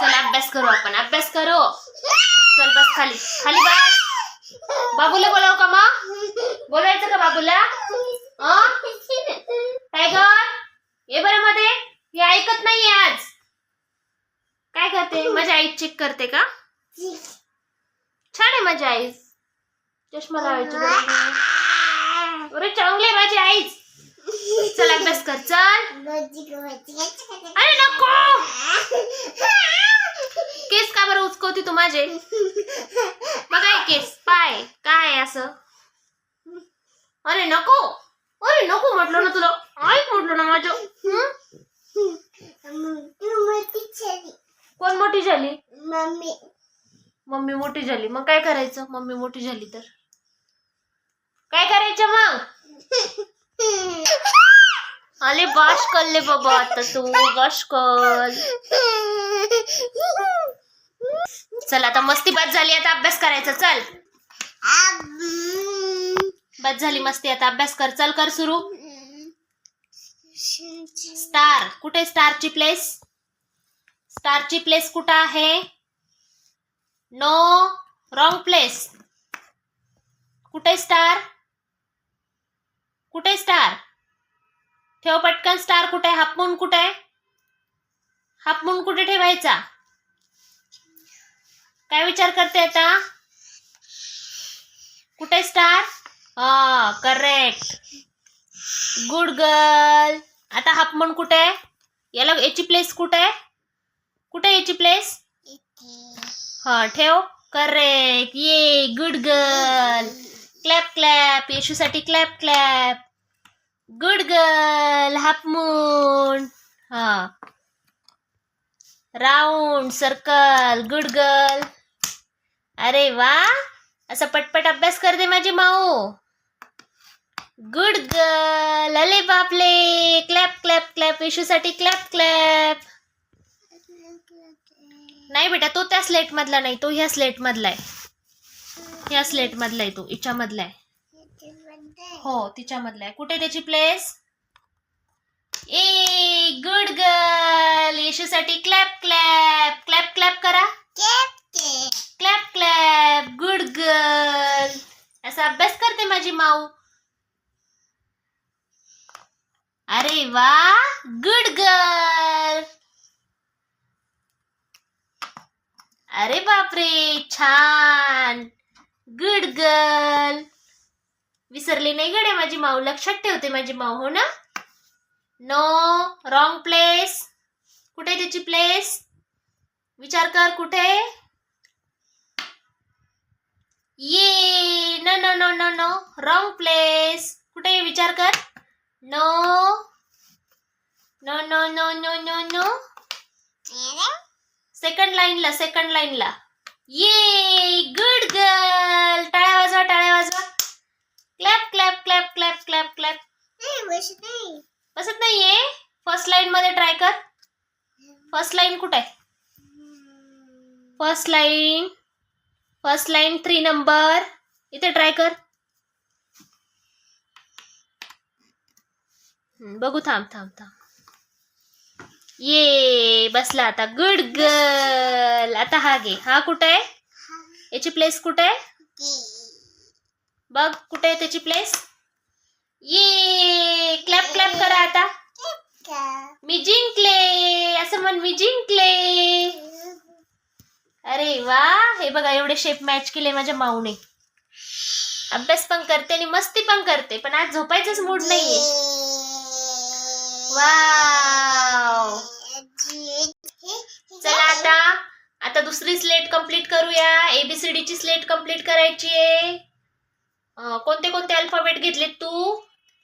चल अभ्यास करू आपण, अभ्यास करू. चल बस खाली खाली बस. बाबूला बोलाव का मग? बोलायचं का बाबूला? टायगर ये बरं मध्ये, हे ऐकत नाहीये आज. काय करते? माझी आई चेक करते का? छान आहे माझी आई. चष्मा लावायची अरे चांगली माझी आईच चल अभ्यास कर चल. अरे नको. केस का बरं उचकवती तू माझे? मग हे केस. पाय काय असं? अरे नको. अरे नको म्हटलं ना तुला. ऐक म्हटलं ना माझं. कोण मोठी झाली? मम्मी मम्मी मोठी झाली. मग काय करायचं? मम्मी मोठी झाली तर. काय करायचं मग? अरे बाश करले बाबा आता तू बाश कल चल आता मस्ती बाद झाली आता अभ्यास करायचा चल. बाद झाली मस्ती आता अभ्यास कर चल कर सुरू. स्टार कुठे स्टारची प्लेस? स्टारची प्लेस कुठं आहे? नो रॉंग प्लेस कुठे स्टार? कुठे स्टार? ठेव पटकन स्टार कुठे हापमून कुठे हापमून कुठे ठेवायचा? काय विचार करते आता? कुठे स्टार? हा करेक्ट गुड गर्ल आता हापमून कुठे याला याची प्लेस कुठे कुठे याची प्लेस हा ठेव. करेक्ट ये good girl clap clap येशूसाठी clap clap good girl half moon हा. राऊंड सर्कल गुड गर्ल अरे वा असा पटपट अभ्यास करते माझी माऊ. गुड गर्ल अले बापले क्लॅप क्लॅप क्लॅप येशूसाठी क्लॅप क्लॅप नाही बेटा तो त्या स्लेट मधला नाही तो ह्या स्लेट मधला आहे. ह्या स्लेट मधला आहे तो हिच्या मधला आहे. हो तिच्या मधला आहे. कुठे त्याची प्लेस ए गुड गर्ल येशूसाठी क्लॅप क्लॅप क्लॅप क्लॅप करा. क्लॅप क्लॅप गुड गर्ल असा अभ्यास करते माझी माऊ. अरे वा गुड गर्ल अरे बापरे छान. गुड गर्ल विसरली नाही गड्या माझी माऊ? लक्षात ठेवते माझी माऊ हो ना? नो रॉंग प्लेस कुठे त्याची प्लेस विचार कर कुठे? ये no no no no no wrong place कुठे विचार कर. No no no no no no no second लाईनला सेकंड लाईनला ये good girl clap clap clap clap clap clap बसत नाहीये फ़र्स्ट लाईन मध्ये ट्राय कर. फ़र्स्ट लाईन कुठे? आहे first line first line three number इथे ट्राय कर. हम्म, बघू थांब थांब थांब. ये बसला आता. गुड गर्ल आता हा घे हा कुठे? आहे याची प्लेस कुठे? आहे बघ कुठे आहे त्याची प्लेस ये क्लॅप क्लॅप करा आता. मी जिंकले असं म्हण मी जिंकले. अरे वा हे बघा एवढे शेप मॅच केले माझ्या माऊने. अभ्यास पण करते आणि मस्ती पण करते पण आज झोपायचंच मूड नाहीये. वाव चला आता आता दुसरी स्लेट कंप्लीट करूया. एबीसीडी ची स्लेट कंप्लीट करायची आहे. कोणते कोणते अल्फाबेट घेतलेत तू?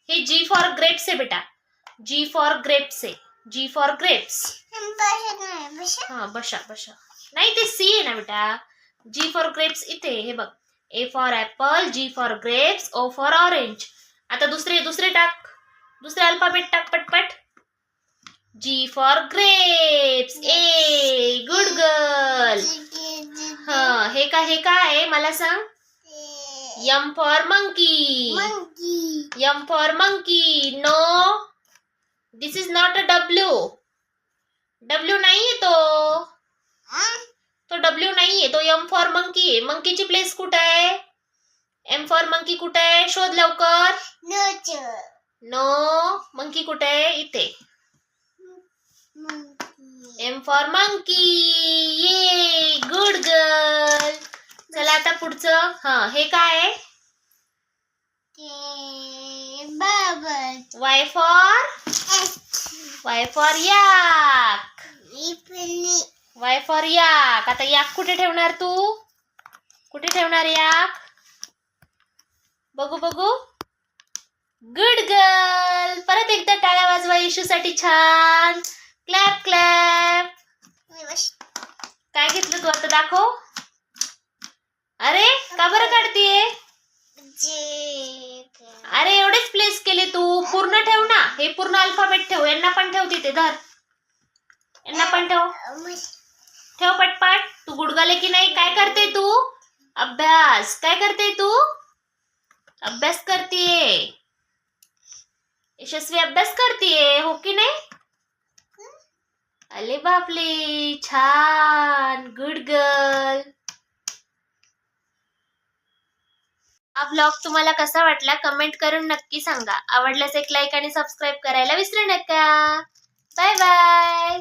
हे जी फॉर ग्रेप्स आहे बेटा. जी फॉर ग्रेप्स आहे. जी फॉर ग्रेप्स हा बशा बशा. नाही ते सी आहे ना बेटा. जी फॉर ग्रेप्स इथे हे बघ. A for apple G for grapes O for orange आता दुसरे दुसरे टाक. दुसरे अल्फाबेट टाक पटपट. जी फॉर ग्रेप्स ए गुड गर्ल हा हे का हे काय आहे? मला सांग. M for monkey M for monkey no this is not a W W नाही तो. एम फॉर मंकी मंकीची प्लेस कुठे आहे एम फॉर मंकी कुठे आहे शोध लवकर. Nurture. नो मंकी कुठे आहे इथे. Monkey. एम फॉर मंकी ये गुड गर्ल चला आता पुढचं? हा हे काय आहे. Y for. Y for yak. Y for yak आता याक कुठे ठेवणार तू? कुठे ठेवणार याक बघू बघू. गुड गर्ल परत एकदा टाळ्या वाजवा इशूसाठी छान. क्लॅप क्लॅप काय घेतलं तू आता? दाखव. अरे का बरं काढतीये? अरे एवढेच प्लेस केले तू. पूर्ण ठेव ना. हे पूर्ण अल्फाबेट ठेव. यांना पण ठेव तिथे. धर. यांना पण ठेव. ठेव पटपट. तू गुडगाले की नाही? काय करते तू? अभ्यास. काय करते तू? अभ्यास करतीये. यशस्वी अभ्यास करतीये. हो की नाही? अले बापले. छान. गुड गर्ल हा ब्लॉग तुम्हाला कसा वाटला कमेंट करून नक्की सांगा. आवडल्यास एक लाईक आणि सबस्क्राईब करायला विसरू नका. Bye bye